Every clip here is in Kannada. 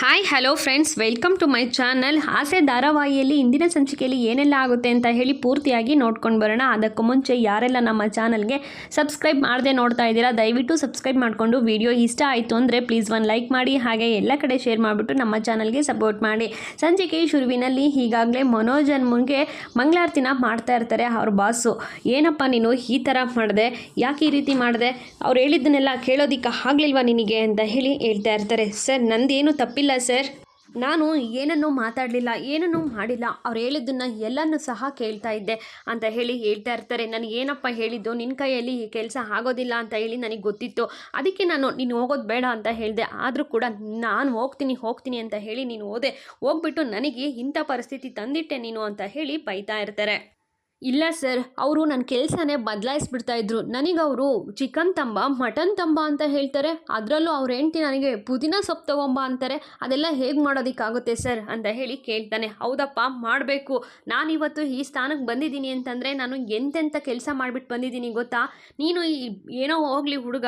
Hi hello friends welcome to my channel Aase ಧಾರಾವಾಹಿಯಲ್ಲಿ ಇಂದಿನ ಸಂಚಿಕೆಯಲ್ಲಿ ಏನೆಲ್ಲ ಆಗುತ್ತೆ ಅಂತ ಹೇಳಿ ಪೂರ್ತಿಯಾಗಿ ನೋಡ್ಕೊಂಡು ಬರೋಣ. ಅದಕ್ಕೂ ಮುಂಚೆ ಯಾರೆಲ್ಲ ನಮ್ಮ ಚಾನಲ್ಗೆ ಸಬ್ಸ್ಕ್ರೈಬ್ ಮಾಡದೆ ನೋಡ್ತಾ ಇದ್ದೀರಾ, ದಯವಿಟ್ಟು ಸಬ್ಸ್ಕ್ರೈಬ್ ಮಾಡಿಕೊಂಡು ವಿಡಿಯೋ ಇಷ್ಟ ಆಯಿತು ಅಂದರೆ ಪ್ಲೀಸ್ ಒಂದು ಲೈಕ್ ಮಾಡಿ, ಹಾಗೆ ಎಲ್ಲ ಕಡೆ ಶೇರ್ ಮಾಡಿಬಿಟ್ಟು ನಮ್ಮ ಚಾನಲ್ಗೆ ಸಪೋರ್ಟ್ ಮಾಡಿ. ಸಂಚಿಕೆ ಶುರುವಿನಲ್ಲಿ ಈಗಾಗಲೇ ಮನೋಜನ್ ಮುನ್ಗೆ ಮಂಗಳಾರತಿನ ಮಾಡ್ತಾ ಇರ್ತಾರೆ ಅವ್ರ ಬಾಸು. ಏನಪ್ಪ ನೀನು ಈ ಥರ ಮಾಡಿದೆ? ಯಾಕೆ ಈ ರೀತಿ ಮಾಡಿದೆ? ಅವ್ರು ಹೇಳಿದ್ದನ್ನೆಲ್ಲ ಕೇಳೋದಿಕ್ಕೆ ಆಗಲಿಲ್ವಾ ನಿನಗೆ ಅಂತ ಹೇಳಿ ಹೇಳ್ತಾ ಇರ್ತಾರೆ. ಸರ್, ನಂದೇನು ತಪ್ಪಿಲ್ಲ ಸರ್. ನಾನು ಏನನ್ನೂ ಮಾತಾಡಲಿಲ್ಲ, ಏನನ್ನೂ ಮಾಡಿಲ್ಲ. ಅವ್ರು ಹೇಳಿದ್ದನ್ನು ಎಲ್ಲನೂ ಸಹ ಕೇಳ್ತಾ ಇದ್ದೆ ಅಂತ ಹೇಳಿ ಹೇಳ್ತಾ ಇರ್ತಾರೆ. ನನಗೆ ಏನಪ್ಪ ಹೇಳಿದ್ದು? ನಿನ್ನ ಕೈಯಲ್ಲಿ ಈ ಕೆಲಸ ಆಗೋದಿಲ್ಲ ಅಂತ ಹೇಳಿ ನನಗೆ ಗೊತ್ತಿತ್ತು. ಅದಕ್ಕೆ ನಾನು, ನೀನು ಹೋಗೋದು ಬೇಡ ಅಂತ ಹೇಳಿದೆ. ಆದರೂ ಕೂಡ ನಾನು ಹೋಗ್ತೀನಿ ಹೋಗ್ತೀನಿ ಅಂತ ಹೇಳಿ ನೀನು ಹೋದೆ. ಹೋಗ್ಬಿಟ್ಟು ನನಗೆ ಇಂಥ ಪರಿಸ್ಥಿತಿ ತಂದಿಟ್ಟೆ ನೀನು ಅಂತ ಹೇಳಿ ಬೈತಾ ಇರ್ತಾರೆ. ಇಲ್ಲ ಸರ್, ಅವರು ನನ್ನ ಕೆಲಸನೇ ಬದಲಾಯಿಸ್ಬಿಡ್ತಾ ಇದ್ರು. ಅವರು ಚಿಕನ್ ತಂಬ, ಮಟನ್ ತಂಬ ಅಂತ ಹೇಳ್ತಾರೆ. ಅದರಲ್ಲೂ ಅವ್ರ ಹೆಂಡ್ತಿ ನನಗೆ ಪುದೀನ ಸೊಪ್ಪು ತಗೊಂಬ ಅಂತಾರೆ. ಅದೆಲ್ಲ ಹೇಗೆ ಮಾಡೋದಕ್ಕಾಗುತ್ತೆ ಸರ್ ಅಂತ ಹೇಳಿ ಕೇಳ್ತಾನೆ. ಹೌದಪ್ಪ, ಮಾಡಬೇಕು. ನಾನಿವತ್ತು ಈ ಸ್ಥಾನಕ್ಕೆ ಬಂದಿದ್ದೀನಿ ಅಂತಂದರೆ ನಾನು ಎಂತೆಂಥ ಕೆಲಸ ಮಾಡಿಬಿಟ್ಟು ಬಂದಿದ್ದೀನಿ ಗೊತ್ತಾ? ನೀನು ಈ ಏನೋ ಹೋಗಲಿ ಹುಡುಗ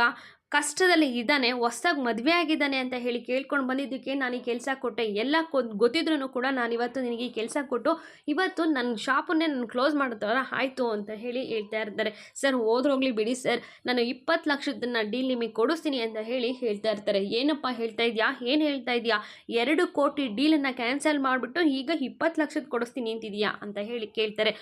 ಕಷ್ಟದಲ್ಲಿ ಇದ್ದಾನೆ, ಹೊಸ್ದಾಗಿ ಮದುವೆ ಆಗಿದ್ದಾನೆ ಅಂತ ಹೇಳಿ ಕೇಳ್ಕೊಂಡು ಬಂದಿದ್ದಕ್ಕೆ ನಾನು ಈ ಕೆಲಸ ಕೊಟ್ಟೆ. ಎಲ್ಲ ಗೊತ್ತಿದ್ರೂ ಕೂಡ ನಾನು ಇವತ್ತು ನಿನಗೆ ಈ ಕೆಲಸ ಕೊಟ್ಟು ಇವತ್ತು ನನ್ನ ಶಾಪನ್ನೇ ನಾನು ಕ್ಲೋಸ್ ಮಾಡ್ತಾರಾ ಆಯಿತು ಅಂತ ಹೇಳಿ ಹೇಳ್ತಾ ಇರ್ತಾರೆ. ಸರ್ ಹೋದ್ರೋಗ್ಲಿ ಬಿಡಿ ಸರ್. ನಾನು ಇಪ್ಪತ್ತು ಲಕ್ಷದನ್ನ ಡೀಲ್ ನಿಮಗೆ ಕೊಡಿಸ್ತೀನಿ ಅಂತ ಹೇಳಿ ಹೇಳ್ತಾ ಇರ್ತಾರೆ. ಏನಪ್ಪ ಹೇಳ್ತಾ ಇದೆಯಾ? ಏನು ಹೇಳ್ತಾ ಇದೆಯಾ? ಎರಡು ಕೋಟಿ ಡೀಲನ್ನು ಕ್ಯಾನ್ಸಲ್ ಮಾಡಿಬಿಟ್ಟು ಈಗ ಇಪ್ಪತ್ತು ಲಕ್ಷದ ಕೊಡಿಸ್ತೀನಿ ಅಂತಿದೆಯಾ ಅಂತ ಹೇಳಿ ಕೇಳ್ತಾರೆ.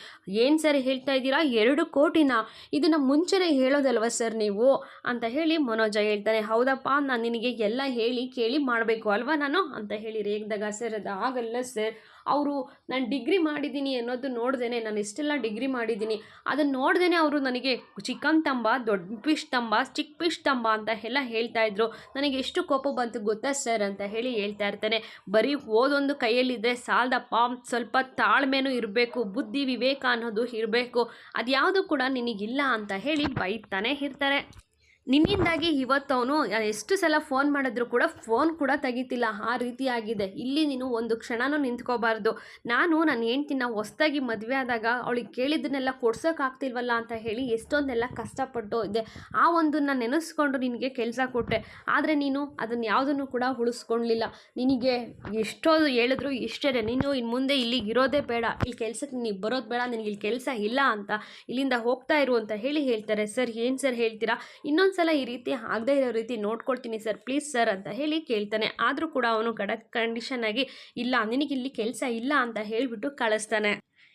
ಏನು ಸರ್ ಹೇಳ್ತಾ ಇದ್ದೀರಾ? ಎರಡು ಕೋಟಿನ? ಇದನ್ನು ಮುಂಚೆನೇ ಹೇಳೋದಲ್ವ ಸರ್ ನೀವು? ಅಂತ ಹೇಳಿ ಮನೋಜ ಹೇಳ್ತಾನೆ, ಹೌದಪ್ಪ, ನಾನು ನಿನಗೆ ಎಲ್ಲ ಹೇಳಿ ಕೇಳಿ ಮಾಡಬೇಕು ಅಲ್ವಾ ನಾನು? ಅಂತ ಹೇಳಿ ರೇಗ್ದಾಗ, ಸರ್, ಅದು ಆಗಲ್ಲ ಸರ್. ಅವರು, ನಾನು ಡಿಗ್ರಿ ಮಾಡಿದ್ದೀನಿ ಅನ್ನೋದು ನೋಡ್ದೇನೆ, ನಾನು ಇಷ್ಟೆಲ್ಲ ಡಿಗ್ರಿ ಮಾಡಿದ್ದೀನಿ ಅದನ್ನು ನೋಡ್ದೇ ಅವರು ನನಗೆ ಚಿಕನ್ ತಂಬ ದೊಡ್ಡ ಫಿಶ್ ತಂಬ ಚಿಕ್ಕ ಫಿಶ್ ತಂಬ ಅಂತ ಎಲ್ಲ ಹೇಳ್ತಾ ಇದ್ರು. ನನಗೆ ಎಷ್ಟು ಕೋಪ ಬಂತು ಗೊತ್ತಾ ಸರ್? ಅಂತ ಹೇಳಿ ಹೇಳ್ತಾ ಇರ್ತಾನೆ. ಬರೀ ಓದೊಂದು ಕೈಯಲ್ಲಿದ್ದರೆ ಸಾಲದಪ್ಪ, ಸ್ವಲ್ಪ ತಾಳ್ಮೆನೂ ಇರಬೇಕು, ಬುದ್ಧಿ ವಿವೇಕ ಅನ್ನೋದು ಇರಬೇಕು. ಅದ್ಯಾವುದು ಕೂಡ ನಿನಗಿಲ್ಲ ಅಂತ ಹೇಳಿ ಬೈತಾನೆ ಇರ್ತಾರೆ ನಿನ್ನಿಂದಾಗಿ ಇವತ್ತು ಅವನು ಎಷ್ಟು ಸಲ ಫೋನ್ ಮಾಡಿದ್ರು ಕೂಡ ಫೋನ್ ಕೂಡ ತೆಗಿತಿಲ್ಲ. ಆ ರೀತಿ ಆಗಿದೆ. ಇಲ್ಲಿ ನೀನು ಒಂದು ಕ್ಷಣನೂ ನಿಂತ್ಕೋಬಾರ್ದು. ನಾನು ನನ್ನ ಹೆಂಡ್ತಿನ ಹೊಸ್ದಾಗಿ ಮದುವೆ ಆದಾಗ ಅವಳಿಗೆ ಕೇಳಿದ್ದನ್ನೆಲ್ಲ ಕೊಡ್ಸೋಕ್ಕಾಗ್ತಿಲ್ವಲ್ಲ ಅಂತ ಹೇಳಿ ಎಷ್ಟೊಂದೆಲ್ಲ ಕಷ್ಟಪಟ್ಟು ಇದೆ ಆ ಒಂದನ್ನು ನೆನೆಸ್ಕೊಂಡು ನಿನಗೆ ಕೆಲಸ ಕೊಟ್ಟೆ. ಆದರೆ ನೀನು ಅದನ್ನು ಯಾವುದನ್ನು ಕೂಡ ಉಳಿಸ್ಕೊಳ್ಲಿಲ್ಲ ನಿನಗೆ ಎಷ್ಟೋ ಹೇಳಿದ್ರು ಇಷ್ಟೇ ನೀನು ಇನ್ನು ಮುಂದೆ ಇಲ್ಲಿಗೆ ಇರೋದೇ ಬೇಡ. ಇಲ್ಲಿ ಕೆಲಸಕ್ಕೆ ನೀನು ಬರೋದು ಬೇಡ. ನಿನಗೆ ಇಲ್ಲಿ ಕೆಲಸ ಇಲ್ಲ ಅಂತ ಇಲ್ಲಿಂದ ಹೋಗ್ತಾ ಇರು ಅಂತ ಹೇಳಿ ಹೇಳ್ತಾರೆ. ಸರ್, ಏನು ಸರ್ ಹೇಳ್ತೀರಾ? ಇನ್ನೊಂದು ಸಲ ಈ ರೀತಿ ಆಗದೇ ಇರೋ ರೀತಿ ನೋಡ್ಕೊಳ್ತೀನಿ ಸರ್, ಪ್ಲೀಸ್ ಸರ್ ಅಂತ ಹೇಳಿ ಕೇಳ್ತಾನೆ. ಆದರೂ ಕೂಡ ಅವನು ಗಡ ಕಂಡೀಷನ್ ಆಗಿ, ಇಲ್ಲ, ನಿನಗಿಲ್ಲಿ ಕೆಲಸ ಇಲ್ಲ ಅಂತ ಹೇಳಿಬಿಟ್ಟು ಕಳಿಸ್ತಾನೆ.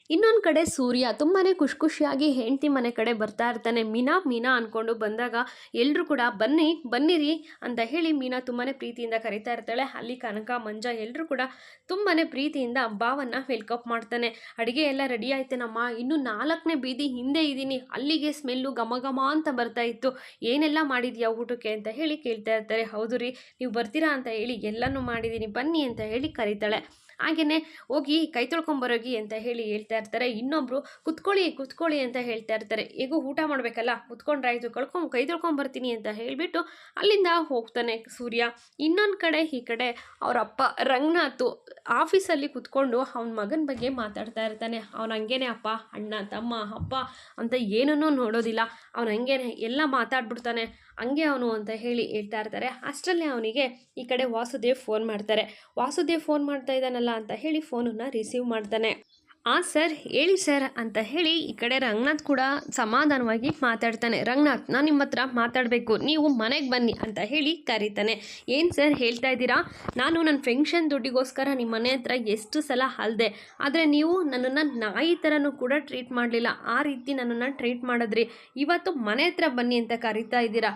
ಇನ್ನೊಂದು ಕಡೆ ಸೂರ್ಯ ತುಂಬಾ ಖುಷಿ ಖುಷಿಯಾಗಿ ಹೆಂಡತಿ ಮನೆ ಕಡೆ ಬರ್ತಾ ಇರ್ತಾನೆ. ಮೀನಾ ಮೀನಾ ಅಂದ್ಕೊಂಡು ಬಂದಾಗ ಎಲ್ಲರೂ ಕೂಡ, ಬನ್ನಿ, ಬನ್ನಿರಿ ಅಂತ ಹೇಳಿ ಮೀನಾ ತುಂಬಾ ಪ್ರೀತಿಯಿಂದ ಕರಿತಾ ಇರ್ತಾಳೆ. ಅಲ್ಲಿ ಕನಕ, ಮಂಜ ಎಲ್ಲರೂ ಕೂಡ ತುಂಬಾ ಪ್ರೀತಿಯಿಂದ ಬಾವನ್ನು ವೆಲ್ಕಪ್ ಮಾಡ್ತಾನೆ. ಅಡುಗೆ ಎಲ್ಲ ರೆಡಿ ಆಯ್ತೇನಮ್ಮ? ಇನ್ನು ನಾಲ್ಕನೇ ಬೀದಿ ಹಿಂದೆ ಇದ್ದೀನಿ ಅಲ್ಲಿಗೆ ಸ್ಮೆಲ್ಲು ಘಮ ಘಮ ಅಂತ ಬರ್ತಾ ಇತ್ತು. ಏನೆಲ್ಲ ಮಾಡಿದ್ಯಾ ಊಟಕ್ಕೆ ಅಂತ ಹೇಳಿ ಕೇಳ್ತಾ ಇರ್ತಾರೆ. ಹೌದು ರೀ, ನೀವು ಬರ್ತೀರಾ? ಅಂತ ಹೇಳಿ, ಎಲ್ಲನೂ ಮಾಡಿದ್ದೀನಿ ಬನ್ನಿ ಅಂತ ಹೇಳಿ ಕರೀತಾಳೆ. ಹಾಗೆಯೇ ಹೋಗಿ ಕೈ ತೊಳ್ಕೊಂಬರೋಗಿ ಅಂತ ಹೇಳಿ ಹೇಳ್ತಾ ಇರ್ತಾರೆ. ಇನ್ನೊಬ್ಬರು ಕುತ್ಕೊಳ್ಳಿ ಕುತ್ಕೊಳ್ಳಿ ಅಂತ ಹೇಳ್ತಾ ಇರ್ತಾರೆ. ಹೇಗೂ ಊಟ ಮಾಡಬೇಕಲ್ಲ, ಕುತ್ಕೊಂಡ್ರಾಯ್ತು, ಕಳ್ಕೊಂಡು ಕೈ ತೊಳ್ಕೊಂಬರ್ತೀನಿ ಅಂತ ಹೇಳಿಬಿಟ್ಟು ಅಲ್ಲಿಂದ ಹೋಗ್ತಾನೆ ಸೂರ್ಯ. ಇನ್ನೊಂದು ಕಡೆ, ಈ ಕಡೆ ಅವ್ರ ಅಪ್ಪ ರಂಗನಾಥು ಆಫೀಸಲ್ಲಿ ಕುತ್ಕೊಂಡು ಅವನ ಮಗನ ಬಗ್ಗೆ ಮಾತಾಡ್ತಾ ಇರ್ತಾನೆ. ಅವನ ಹಂಗೇನೆ, ಅಪ್ಪ, ಅಣ್ಣ, ತಮ್ಮ, ಅಪ್ಪ ಅಂತ ಏನನ್ನೂ ನೋಡೋದಿಲ್ಲ. ಅವನು ಹಂಗೇನೆ ಎಲ್ಲ ಮಾತಾಡ್ಬಿಡ್ತಾನೆ. ಹಂಗೆ ಅವನು ಅಂತ ಹೇಳಿ ಹೇಳ್ತಾ ಇರ್ತಾರೆ. ಅಷ್ಟರಲ್ಲೇ ಅವನಿಗೆ ಈ ಕಡೆ ವಾಸುದೇವ್ ಫೋನ್ ಮಾಡ್ತಾರೆ. ವಾಸುದೇವ್ ಫೋನ್ ಮಾಡ್ತಾ ಇದ್ದಾನಲ್ಲ ಅಂತ ಹೇಳಿ ಫೋನನ್ನು ರಿಸೀವ್ ಮಾಡ್ತಾನೆ. ಆ ಸರ್, ಹೇಳಿ ಸರ್ ಅಂತ ಹೇಳಿ ಈ ಕಡೆ ರಂಗನಾಥ್ ಕೂಡ ಸಮಾಧಾನವಾಗಿ ಮಾತಾಡ್ತಾನೆ. ರಂಗನಾಥ್, ನಾನು ನಿಮ್ಮ ಹತ್ರ ಮಾತಾಡಬೇಕು. ನೀವು ಮನೆಗೆ ಬನ್ನಿ ಅಂತ ಹೇಳಿ ಕರೀತಾನೆ. ಏನು ಸರ್ ಹೇಳ್ತಾ ಇದ್ದೀರಾ? ನಾನು ನನ್ನ ಫೆಂಕ್ಷನ್ ದುಡ್ಡಿಗೋಸ್ಕರ ನಿಮ್ಮ ಮನೆ ಹತ್ರ ಎಷ್ಟು ಸಲ ಅಲ್ದೆ. ಆದರೆ ನೀವು ನನ್ನನ್ನು ನಾಯಿ ಥರನೂ ಕೂಡ ಟ್ರೀಟ್ ಮಾಡಲಿಲ್ಲ. ಆ ರೀತಿ ನನ್ನನ್ನು ಟ್ರೀಟ್ ಮಾಡಿದ್ರಿ. ಇವತ್ತು ಮನೆ ಹತ್ರ ಬನ್ನಿ ಅಂತ ಕರಿತಾ ಇದ್ದೀರಾ.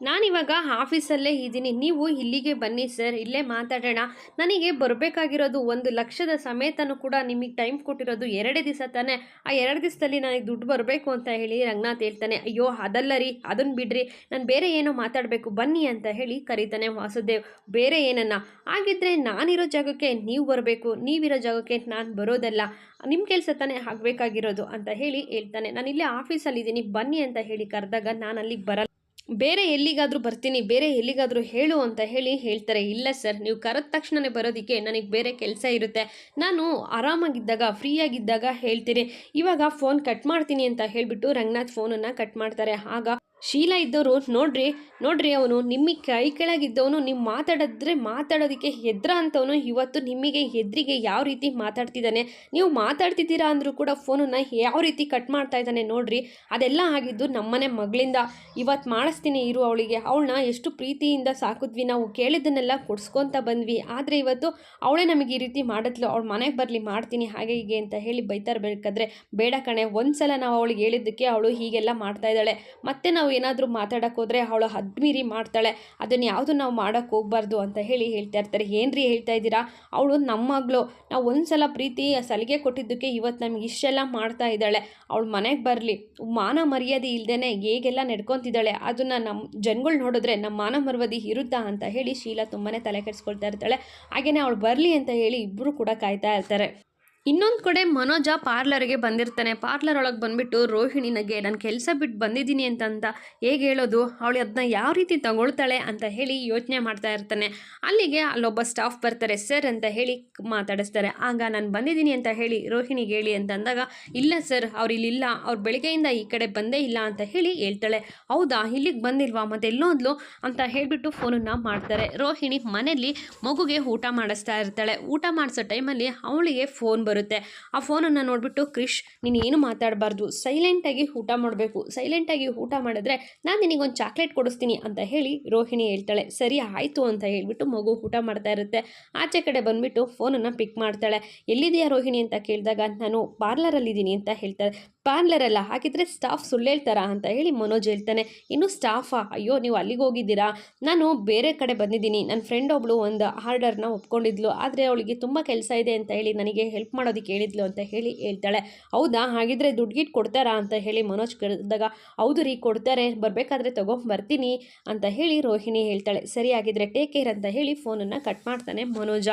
ನಾನಿವಾಗ ಆಫೀಸಲ್ಲೇ ಇದ್ದೀನಿ. ನೀವು ಇಲ್ಲಿಗೆ ಬನ್ನಿ ಸರ್. ಇಲ್ಲೇ ಮಾತಾಡೋಣ. ನನಗೆ ಬರಬೇಕಾಗಿರೋದು ಒಂದು ಲಕ್ಷದ ಸಮೇತನೂ ಕೂಡ ನಿಮಗೆ ಟೈಮ್ ಕೊಟ್ಟಿರೋದು ಎರಡೇ ದಿವಸ ತಾನೇ. ಆ ಎರಡು ದಿವಸದಲ್ಲಿ ನನಗೆ ದುಡ್ಡು ಬರಬೇಕು ಅಂತ ಹೇಳಿ ರಂಗನಾಥ್ ಹೇಳ್ತಾನೆ, ಅಯ್ಯೋ, ಅದಲ್ಲ ರೀ, ಅದನ್ನು ಬಿಡ್ರಿ. ನಾನು ಬೇರೆ ಏನೋ ಮಾತಾಡಬೇಕು. ಬನ್ನಿ ಅಂತ ಹೇಳಿ ಕರೀತಾನೆ ವಾಸುದೇವ್. ಬೇರೆ ಏನನ್ನ? ಹಾಗಿದ್ರೆ ನಾನಿರೋ ಜಾಗಕ್ಕೆ ನೀವು ಬರಬೇಕು. ನೀವಿರೋ ಜಾಗಕ್ಕೆ ನಾನು ಬರೋದಲ್ಲ. ನಿಮ್ಮ ಕೆಲಸ ತಾನೇ ಆಗಬೇಕಾಗಿರೋದು ಅಂತ ಹೇಳಿ ಹೇಳ್ತಾನೆ. ನಾನು ಇಲ್ಲೇ ಆಫೀಸಲ್ಲಿದ್ದೀನಿ. ಬನ್ನಿ ಅಂತ ಹೇಳಿ ಕರೆದಾಗ ನಾನು ಅಲ್ಲಿಗೆ ಬರಲ್ಲ. ಬೇರೆ ಎಲ್ಲಿಗಾದರೂ ಬರ್ತೀನಿ, ಬೇರೆ ಎಲ್ಲಿಗಾದರೂ ಹೇಳು ಅಂತ ಹೇಳಿ ಹೇಳ್ತಾರೆ, ಇಲ್ಲ ಸರ್, ನೀವು ಕರೆದ ತಕ್ಷಣವೇ ಬರೋದಕ್ಕೆ ನನಗೆ ಬೇರೆ ಕೆಲಸ ಇರುತ್ತೆ. ನಾನು ಆರಾಮಾಗಿದ್ದಾಗ, ಫ್ರೀಯಾಗಿದ್ದಾಗ ಹೇಳ್ತೀನಿ. ಇವಾಗ ಫೋನ್ ಕಟ್ ಮಾಡ್ತೀನಿ ಅಂತ ಹೇಳಿಬಿಟ್ಟು ರಂಗನಾಥ್ ಫೋನನ್ನು ಕಟ್ ಮಾಡ್ತಾರೆ. ಆಗ ಶೀಲ ಇದ್ದವರು ನೋಡ್ರಿ ನೋಡ್ರಿ ಅವನು ನಿಮ್ಮ ಕೈ ಕೆಳಗಿದ್ದವನು ನಿಮ್ಮ ಮಾತಾಡಿದ್ರೆ ಮಾತಾಡೋದಕ್ಕೆ ಹೆದ್ರ ಅಂತವನು ಇವತ್ತು ನಿಮಗೆ ಹೆದ್ರಿಗೆ ಯಾವ ರೀತಿ ಮಾತಾಡ್ತಿದ್ದಾನೆ. ನೀವು ಮಾತಾಡ್ತಿದ್ದೀರಾ ಅಂದರೂ ಕೂಡ ಫೋನನ್ನು ಯಾವ ರೀತಿ ಕಟ್ ಮಾಡ್ತಾ ಇದ್ದಾನೆ ನೋಡ್ರಿ, ಅದೆಲ್ಲ ಆಗಿದ್ದು ನಮ್ಮನೆ ಮಗಳಿಂದ. ಇವತ್ತು ಮಾಡಿಸ್ತೀನಿ ಇರು ಅವಳಿಗೆ, ಅವಳನ್ನ ಎಷ್ಟು ಪ್ರೀತಿಯಿಂದ ಸಾಕಿದ್ವಿ ನಾವು ಕೇಳಿದ್ದನ್ನೆಲ್ಲ ಕೊಡ್ಸ್ಕೊತ ಬಂದ್ವಿ. ಆದರೆ ಇವತ್ತು ಅವಳೇ ನಮಗೆ ಈ ರೀತಿ ಮಾಡಿದ್ಲು, ಅವಳ ಮನೆಗೆ ಬರಲಿ ಮಾಡ್ತೀನಿ ಹಾಗೆ ಹೀಗೆ ಅಂತ ಹೇಳಿ ಬೈತಾ ಇರಬೇಕಾದ್ರೆ ಬೇಡ ಕಣೆ, ಒಂದ್ಸಲ ನಾವು ಅವಳಿಗೆ ಹೇಳಿದ್ದಕ್ಕೆ ಅವಳು ಹೀಗೆಲ್ಲ ಮಾಡ್ತಾ ಇದ್ದಾಳೆ. ಮತ್ತೆ ನಾವು ಏನಾದರೂ ಮಾತಾಡೋಕೆ ಹೋದರೆ ಅವಳು ಹದ್ಮೀರಿ ಮಾಡ್ತಾಳೆ. ಅದನ್ನು ಯಾವುದು ನಾವು ಮಾಡೋಕ್ಕೆ ಹೋಗ್ಬಾರ್ದು ಅಂತ ಹೇಳಿ ಹೇಳ್ತಾ ಇರ್ತಾರೆ. ಏನ್ರಿ ಹೇಳ್ತಾ ಇದ್ದೀರಾ? ಅವಳು ನಮ್ಮ ಮಗಳು ನಾವು ಒಂದ್ಸಲ ಪ್ರೀತಿ ಸಲಿಗೆ ಕೊಟ್ಟಿದ್ದಕ್ಕೆ ಇವತ್ತು ನಮಗೆ ಇಷ್ಟೆಲ್ಲ ಮಾಡ್ತಾ ಇದ್ದಾಳೆ. ಅವಳು ಮನೆಗೆ ಬರಲಿ. ಮಾನ ಮರ್ಯಾದೆ ಇಲ್ಲದೇ ಹೇಗೆಲ್ಲ ನಡ್ಕೊತಿದ್ದಾಳೆ? ಅದನ್ನು ನಮ್ಮ ಜನಗಳು ನೋಡಿದ್ರೆ ನಮ್ಮ ಮಾನ ಮರ್ಯಾದೆ ಇರುತ್ತಾ ಅಂತ ಹೇಳಿ ಶೀಲಾ ತುಂಬಾ ತಲೆ ಕೆಡಿಸ್ಕೊಳ್ತಾ ಇರ್ತಾಳೆ. ಹಾಗೆಯೇ ಅವಳು ಬರಲಿ ಅಂತ ಹೇಳಿ ಇಬ್ಬರು ಕೂಡ ಕಾಯ್ತಾ ಇರ್ತಾರೆ. ಇನ್ನೊಂದು ಕಡೆ ಮನೋಜ ಪಾರ್ಲರ್ಗೆ ಬಂದಿರ್ತಾನೆ. ಪಾರ್ಲರ್ ಒಳಗೆ ಬಂದ್ಬಿಟ್ಟು ರೋಹಿಣಿನಗೆ ನಾನು ಕೆಲಸ ಬಿಟ್ಟು ಬಂದಿದ್ದೀನಿ ಅಂತಂತ ಹೇಗೆ ಹೇಳೋದು? ಅವಳು ಅದನ್ನ ಯಾವ ರೀತಿ ತಗೊಳ್ತಾಳೆ? ಅಂತ ಹೇಳಿ ಯೋಚನೆ ಮಾಡ್ತಾ ಇರ್ತಾನೆ. ಅಲ್ಲಿಗೆ ಅಲ್ಲೊಬ್ಬ ಸ್ಟಾಫ್ ಬರ್ತಾರೆ. ಸರ್ ಅಂತ ಹೇಳಿ ಮಾತಾಡಿಸ್ತಾರೆ. ಆಗ ನಾನು ಬಂದಿದ್ದೀನಿ ಅಂತ ಹೇಳಿ, ರೋಹಿಣಿಗೆ ಹೇಳಿ ಅಂತ ಅಂದಾಗ ಇಲ್ಲ ಸರ್, ಅವ್ರು ಇಲ್ಲಿಲ್ಲ. ಅವ್ರು ಬೆಳಗ್ಗೆಯಿಂದ ಈ ಕಡೆ ಬಂದೇ ಇಲ್ಲ ಅಂತ ಹೇಳಿ ಹೇಳ್ತಾಳೆ. ಹೌದಾ? ಇಲ್ಲಿಗೆ ಬಂದಿಲ್ವಾ? ಮತ್ತೆ ಎಲ್ಲೋದ್ಲು? ಅಂತ ಹೇಳಿಬಿಟ್ಟು ಫೋನನ್ನು ಮಾಡ್ತಾರೆ. ರೋಹಿಣಿ ಮನೆಯಲ್ಲಿ ಮಗುಗೆ ಊಟ ಮಾಡಿಸ್ತಾ ಇರ್ತಾಳೆ. ಊಟ ಮಾಡಿಸೋ ಟೈಮಲ್ಲಿ ಅವಳಿಗೆ ಫೋನ್ ಬರುತ್ತೆ. ಆ ಫೋನನ್ನು ನೋಡಿಬಿಟ್ಟು ಕ್ರಿಶ್ ನೀನು ಏನು ಮಾತಾಡಬಾರ್ದು. ಸೈಲೆಂಟಾಗಿ ಊಟ ಮಾಡಬೇಕು. ಸೈಲೆಂಟಾಗಿ ಊಟ ಮಾಡಿದ್ರೆ ನಾನು ನಿನಗೊಂದು ಚಾಕ್ಲೇಟ್ ಕೊಡಿಸ್ತೀನಿ ಅಂತ ಹೇಳಿ ರೋಹಿಣಿ ಹೇಳ್ತಾಳೆ. ಸರಿ, ಆಯಿತು ಅಂತ ಹೇಳಿಬಿಟ್ಟು ಮಗು ಊಟ ಮಾಡ್ತಾ ಇರುತ್ತೆ. ಆಚೆ ಕಡೆ ಬಂದುಬಿಟ್ಟು ಫೋನನ್ನು ಪಿಕ್ ಮಾಡ್ತಾಳೆ. ಎಲ್ಲಿದೆಯಾ ರೋಹಿಣಿ? ಅಂತ ಕೇಳಿದಾಗ, ನಾನು ಪಾರ್ಲರಲ್ಲಿದ್ದೀನಿ ಅಂತ ಹೇಳ್ತಾಳೆ. ಪಾರ್ಲರಲ್ಲ ಹಾಗಿದ್ರೆ ಸ್ಟಾಫ್ ಸುಳ್ಳು ಹೇಳ್ತಾರಾ ಅಂತ ಹೇಳಿ ಮನೋಜ್ ಹೇಳ್ತಾನೆ. ಇನ್ನು ಸ್ಟಾಫಾ ಅಯ್ಯೋ, ನೀವು ಅಲ್ಲಿಗೆ ಹೋಗಿದ್ದೀರಾ? ನಾನು ಬೇರೆ ಕಡೆ ಬಂದಿದ್ದೀನಿ. ನನ್ನ ಫ್ರೆಂಡ್ ಒಬ್ಳು ಒಂದು ಆರ್ಡರ್ನ ಒಪ್ಕೊಂಡಿದ್ಲು. ಆದರೆ ಅವಳಿಗೆ ತುಂಬ ಕೆಲಸ ಇದೆ ಅಂತ ಹೇಳಿ ನನಗೆ ಹೆಲ್ಪ್ ಮಾಡೋದಕ್ಕೆ ಹೇಳಿದ್ಲು ಅಂತ ಹೇಳಿ ಹೇಳ್ತಾಳೆ. ಹೌದಾ? ಹಾಗಿದ್ರೆ ದುಡ್ಡು ಗಿಟ್ ಕೊಡ್ತಾರಾ? ಅಂತ ಹೇಳಿ ಮನೋಜ್ ಕೇಳಿದಾಗ, ಹೌದು ರೀ, ಕೊಡ್ತಾರೆ. ಬರಬೇಕಾದ್ರೆ ಬರ್ತೀನಿ ಅಂತ ಹೇಳಿ ರೋಹಿಣಿ ಹೇಳ್ತಾಳೆ. ಸರಿಯಾಗಿದ್ರೆ ಟೇಕ್ ಕೇರ್ ಅಂತ ಹೇಳಿ ಫೋನನ್ನು ಕಟ್ ಮಾಡ್ತಾನೆ ಮನೋಜ.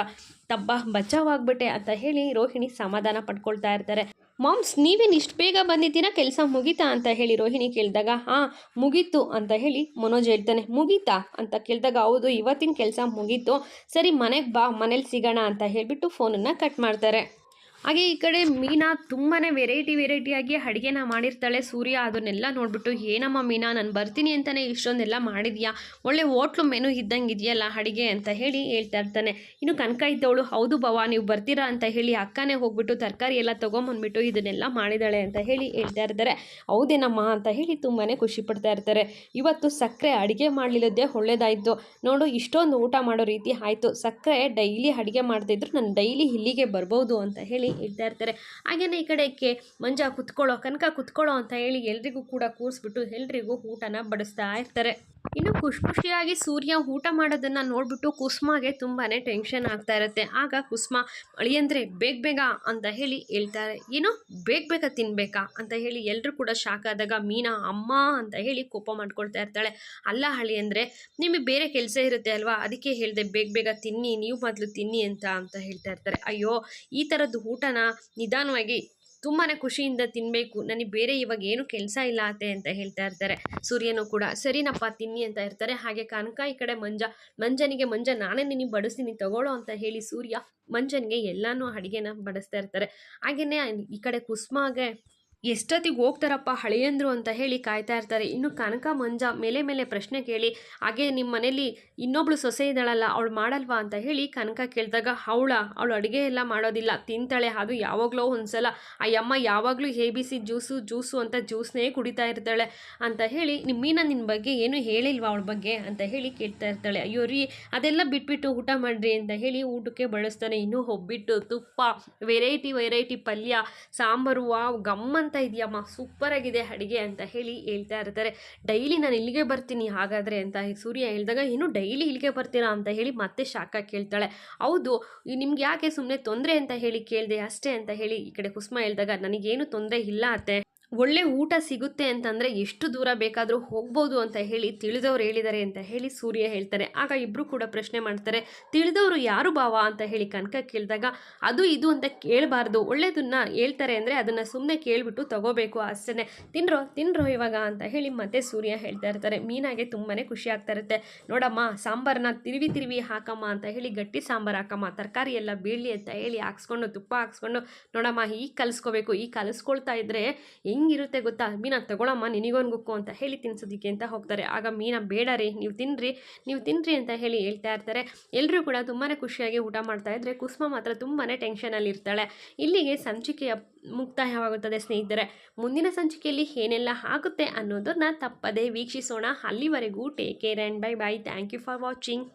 ತಬ್ಬ ಬಚಾವಾಗ್ಬಿಟ್ಟೆ ಅಂತ ಹೇಳಿ ರೋಹಿಣಿ ಸಮಾಧಾನ ಪಡ್ಕೊಳ್ತಾ ಇರ್ತಾರೆ. ಮಾಮ್ಸ್, ನೀವೇನು ಇಷ್ಟು ಬೇಗ ಬಂದಿದ್ದೀರಾ? ಕೆಲಸ ಮುಗೀತಾ ಅಂತ ಹೇಳಿ ರೋಹಿಣಿ ಕೇಳಿದಾಗ, ಹಾಂ, ಮುಗೀತು ಅಂತ ಹೇಳಿ ಮನೋಜ್ ಹೇಳ್ತಾನೆ. ಮುಗೀತಾ? ಅಂತ ಕೇಳಿದಾಗ, ಹೌದು, ಇವತ್ತಿನ ಕೆಲಸ ಮುಗೀತು. ಸರಿ, ಮನೆಗೆ ಬಾ, ಮನೇಲಿ ಸಿಗೋಣ ಅಂತ ಹೇಳಿಬಿಟ್ಟು ಫೋನನ್ನು ಕಟ್ ಮಾಡ್ತಾರೆ. ಹಾಗೆ ಈ ಕಡೆ ಮೀನಾ ತುಂಬಾ ವೆರೈಟಿ ವೆರೈಟಿಯಾಗಿ ಅಡುಗೆನ ಮಾಡಿರ್ತಾಳೆ. ಸೂರ್ಯ, ಅದನ್ನೆಲ್ಲ ನೋಡಿಬಿಟ್ಟು, ಏನಮ್ಮ ಮೀನಾ, ನಾನು ಬರ್ತೀನಿ ಅಂತಲೇ ಇಷ್ಟೊಂದೆಲ್ಲ ಮಾಡಿದ್ಯಾ? ಒಳ್ಳೆ ಹೋಟ್ಲು ಮೆನು ಇದ್ದಂಗೆ ಇದೆಯಲ್ಲ ಅಡುಗೆ, ಅಂತ ಹೇಳಿ ಹೇಳ್ತಾ ಇರ್ತಾನೆ. ಇನ್ನು ಕನಕ ಇದ್ದವಳು ಹೌದು ಬವ ನೀವು ಬರ್ತೀರಾ? ಅಂತ ಹೇಳಿ ಅಕ್ಕನೇ ಹೋಗ್ಬಿಟ್ಟು, ತರಕಾರಿ ಎಲ್ಲ ತೊಗೊಂಬಂದ್ಬಿಟ್ಟು ಇದನ್ನೆಲ್ಲ ಮಾಡಿದಾಳೆ ಅಂತ ಹೇಳಿ ಹೇಳ್ತಾ ಇರ್ತಾರೆ. ಹೌದೇನಮ್ಮ? ಅಂತ ಹೇಳಿ ತುಂಬಾ ಖುಷಿ ಪಡ್ತಾ ಇರ್ತಾರೆ. ಇವತ್ತು ಸಕ್ಕರೆ ಅಡುಗೆ ಮಾಡಲಿಲ್ಲದೆ ಒಳ್ಳೇದಾಯಿತು. ನೋಡು, ಇಷ್ಟೊಂದು ಊಟ ಮಾಡೋ ರೀತಿ ಆಯಿತು. ಸಕ್ಕರೆ ಡೈಲಿ ಅಡುಗೆ ಮಾಡ್ತಿದ್ರು, ನಾನು ಡೈಲಿ ಇಲ್ಲಿಗೆ ಬರ್ಬೋದು, ಅಂತ ಹೇಳಿ ಹೇಳ್ತಾ ಇರ್ತಾರೆ. ಹಾಗೆಯೇ ಈ ಕಡೆಗೆ ಮಂಜ ಕುತ್ಕೊಳ್ಳೋ, ಕನಕ ಕುತ್ಕೊಳ್ಳೋ ಅಂತ ಹೇಳಿ ಎಲ್ರಿಗೂ ಕೂಡ ಕೂರಿಸ್ಬಿಟ್ಟು ಎಲ್ರಿಗೂ ಊಟನ ಬಡಿಸ್ತಾ ಇರ್ತಾರೆ. ಇನ್ನು ಖುಷಿ ಖುಷಿಯಾಗಿ ಸೂರ್ಯ ಊಟ ಮಾಡೋದನ್ನು ನೋಡಿಬಿಟ್ಟು ಕುಸುಮಾಗೆ ತುಂಬಾ ಟೆನ್ಷನ್ ಆಗ್ತಾ ಇರುತ್ತೆ. ಆಗ ಕುಸುಮ ಅಂದರೆ ಬೇಗ ಬೇಗ ಅಂತ ಹೇಳಿ ಹೇಳ್ತಾರೆ. ಏನು ಬೇಗ ಬೇಗ ತಿನ್ಬೇಕಾ? ಅಂತ ಹೇಳಿ ಎಲ್ಲರೂ ಕೂಡ ಶಾಕ್ ಆದಾಗ ಮೀನಾ, ಅಮ್ಮ ಅಂತ ಹೇಳಿ ಕೋಪ ಮಾಡ್ಕೊಳ್ತಾ ಇರ್ತಾಳೆ. ಅಲ್ಲ ಹಳಿ ಅಂದರೆ ನಿಮಗೆ ಬೇರೆ ಕೆಲಸ ಇರುತ್ತೆ ಅಲ್ವಾ? ಅದಕ್ಕೆ ಹೇಳಿದೆ ಬೇಗ ಬೇಗ ತಿನ್ನಿ, ನೀವು ಮೊದಲು ತಿನ್ನಿ ಅಂತ ಅಂತ ಹೇಳ್ತಾ ಇರ್ತಾರೆ. ಅಯ್ಯೋ, ಈ ಥರದ್ದು ಊಟನ ನಿಧಾನವಾಗಿ ತುಂಬಾ ಖುಷಿಯಿಂದ ತಿನ್ನಬೇಕು ನನಗೆ ಬೇರೆ ಇವಾಗ ಏನು ಕೆಲಸ ಇಲ್ಲ ಅತ್ತೆ ಅಂತ ಹೇಳ್ತಾ ಇರ್ತಾರೆ. ಸೂರ್ಯನು ಕೂಡ, ಸರಿನಪ್ಪ, ತಿನ್ನಿ ಅಂತ ಇರ್ತಾರೆ. ಹಾಗೆ ಕನಕ ಈ ಕಡೆ ಮಂಜ, ಮಂಜನಿಗೆ ಮಂಜ, ನಾನೇ ನಿನಗೆ ಬಡಿಸ್ತೀನಿ, ತಗೊಳ್ಳೋ ಅಂತ ಹೇಳಿ ಸೂರ್ಯ ಮಂಜನಿಗೆ ಎಲ್ಲಾನು ಅಡುಗೆನ ಬಡಿಸ್ತಾ ಇರ್ತಾರೆ. ಹಾಗೆಯೇ ಈ ಕಡೆ ಕುಸುಮಾಗೆ ಎಷ್ಟೊತ್ತಿಗೆ ಹೋಗ್ತಾರಪ್ಪ ಹಳೆಯಂದ್ರು ಅಂತ ಹೇಳಿ ಕಾಯ್ತಾ ಇರ್ತಾರೆ. ಇನ್ನು ಕನಕ ಮಂಜ ಮೇಲೆ ಮೇಲೆ ಪ್ರಶ್ನೆ ಕೇಳಿ, ಹಾಗೆ ನಿಮ್ಮ ಮನೇಲಿ ಇನ್ನೊಬ್ಳು ಸೊಸೆ ಇದ್ದಾಳಲ್ಲ, ಅವಳು ಮಾಡಲ್ವಾ ಅಂತ ಹೇಳಿ ಕನಕ ಕೇಳಿದಾಗ ಅವಳ ಅವಳು ಅಡುಗೆ ಎಲ್ಲ ಮಾಡೋದಿಲ್ಲ, ತಿಂತಾಳೆ, ಅದು ಯಾವಾಗಲೋ ಒಂದ್ಸಲ. ಆ ಅಮ್ಮ ಯಾವಾಗಲೂ A B C juice juice ಅಂತ ಜ್ಯೂಸ್ನೇ ಕುಡಿತಾ ಇರ್ತಾಳೆ ಅಂತ ಹೇಳಿ ನಿಮ್ಮ ಮೀನ ನಿನ್ನ ಬಗ್ಗೆ ಏನು ಹೇಳಿಲ್ವಾ ಅವಳ ಬಗ್ಗೆ? ಅಂತ ಹೇಳಿ ಕೇಳ್ತಾ ಇರ್ತಾಳೆ. ಅಯ್ಯೋ ರೀ, ಅದೆಲ್ಲ ಬಿಟ್ಬಿಟ್ಟು ಊಟ ಮಾಡ್ರಿ ಅಂತ ಹೇಳಿ ಊಟಕ್ಕೆ ಬಳಸ್ತಾನೆ. ಇನ್ನೂ ಒಬ್ಬಿಟ್ಟು ತುಪ್ಪ, ವೆರೈಟಿ ವೆರೈಟಿ ಪಲ್ಯ, ಸಾಂಬಾರು, ವಾವ್, ಗಮ್ಮಂತ ಇದೆಯಮ್ಮ ಸೂಪರಾಗಿದೆ ಅಡುಗೆ ಅಂತ ಹೇಳಿ ಹೇಳ್ತಾ ಇರ್ತಾರೆ. ಡೈಲಿ ನಾನು ಇಲ್ಲಿಗೆ ಬರ್ತೀನಿ, ಹಾಗಾದರೆ ಅಂತ ಸೂರ್ಯ ಹೇಳಿದಾಗ, ಇನ್ನೂ ಡೈಲಿ ಇಲ್ಲಿಗೆ ಬರ್ತೀರಾ? ಅಂತ ಹೇಳಿ ಮತ್ತೆ ಶಾಖ ಕೇಳ್ತಾಳೆ. ಹೌದು ನಿಮ್ಗೆ ಯಾಕೆ ಸುಮ್ಮನೆ ತೊಂದರೆ? ಅಂತ ಹೇಳಿ ಕೇಳಿದೆ, ಅಷ್ಟೇ, ಅಂತ ಹೇಳಿ ಈ ಕಡೆ ಕುಸುಮ ಹೇಳಿದಾಗ, ನನಗೇನು ತೊಂದರೆ ಇಲ್ಲ ಅತ್ತೆ. ಒಳ್ಳೆ ಊಟ ಸಿಗುತ್ತೆ ಅಂತಂದರೆ ಎಷ್ಟು ದೂರ ಬೇಕಾದರೂ ಹೋಗ್ಬೋದು ಅಂತ ಹೇಳಿ ತಿಳಿದವ್ರು ಹೇಳಿದ್ದಾರೆ ಅಂತ ಹೇಳಿ ಸೂರ್ಯ ಹೇಳ್ತಾರೆ. ಆಗ ಇಬ್ಬರು ಕೂಡ ಪ್ರಶ್ನೆ ಮಾಡ್ತಾರೆ, ತಿಳಿದವರು ಯಾರು ಭಾವ ಅಂತ ಹೇಳಿ ಕನಕ ಕೇಳಿದಾಗ, ಅದು ಇದು ಅಂತ ಕೇಳಬಾರ್ದು. ಒಳ್ಳೆಯದನ್ನ ಹೇಳ್ತಾರೆ ಅಂದರೆ ಅದನ್ನು ಸುಮ್ಮನೆ ಕೇಳಿಬಿಟ್ಟು ತಗೋಬೇಕು ಅಷ್ಟೇ ತಿನ್ರೋ ತಿನ್ರೋ ಇವಾಗ ಅಂತ ಹೇಳಿ ಮತ್ತೆ ಸೂರ್ಯ ಹೇಳ್ತಾ ಇರ್ತಾರೆ. ಮೀನಾಗೆ ತುಂಬಾ ಖುಷಿ ಆಗ್ತಾ ಇರುತ್ತೆ. ನೋಡಮ್ಮ ಸಾಂಬಾರನ್ನ ತಿರುವಿ ತಿರುವಿ ಹಾಕಮ್ಮ ಅಂತ ಹೇಳಿ ಗಟ್ಟಿ ಸಾಂಬಾರು ಹಾಕಮ್ಮ. ತರಕಾರಿ ಎಲ್ಲ ಬೀಳಲಿ ಅಂತ ಹೇಳಿ ಹಾಕ್ಸ್ಕೊಂಡು, ತುಪ್ಪ ಹಾಕ್ಸ್ಕೊಂಡು, ನೋಡಮ್ಮ ಈಗ ಕಲಿಸ್ಕೋಬೇಕು. ಈಗ ಕಲಿಸ್ಕೊಳ್ತಾ ಇದ್ದರೆ ಹೆಂಗಿರುತ್ತೆ ಗೊತ್ತಾ? ಮೀನಾ, ತಗೊಳಮ್ಮ, ನಿನಗೊಂದು ಗುಕ್ಕು ಅಂತ ಹೇಳಿ ತಿನ್ಸೋದಕ್ಕೆ ಅಂತ ಹೋಗ್ತಾರೆ. ಆಗ ಮೀನಾ, ಬೇಡ ರೀ, ನೀವು ತಿನ್ನಿರಿ ನೀವು ತಿನ್ನಿರಿ ಅಂತ ಹೇಳಿ ಹೇಳ್ತಾ ಇರ್ತಾರೆ. ಎಲ್ಲರೂ ಕೂಡ ತುಂಬಾ ಖುಷಿಯಾಗಿ ಊಟ ಮಾಡ್ತಾ ಇದ್ರೆ ಕುಸುಮ ಮಾತ್ರ ತುಂಬಾ ಟೆನ್ಷನಲ್ಲಿ ಇರ್ತಾಳೆ. ಇಲ್ಲಿಗೆ ಸಂಚಿಕೆಯ ಮುಕ್ತಾಯವಾಗುತ್ತದೆ ಸ್ನೇಹಿತರೆ. ಮುಂದಿನ ಸಂಚಿಕೆಯಲ್ಲಿ ಏನೆಲ್ಲ ಆಗುತ್ತೆ ಅನ್ನೋದನ್ನ ತಪ್ಪದೇ ವೀಕ್ಷಿಸೋಣ. ಅಲ್ಲಿವರೆಗೂ take care and bye bye thank you for watching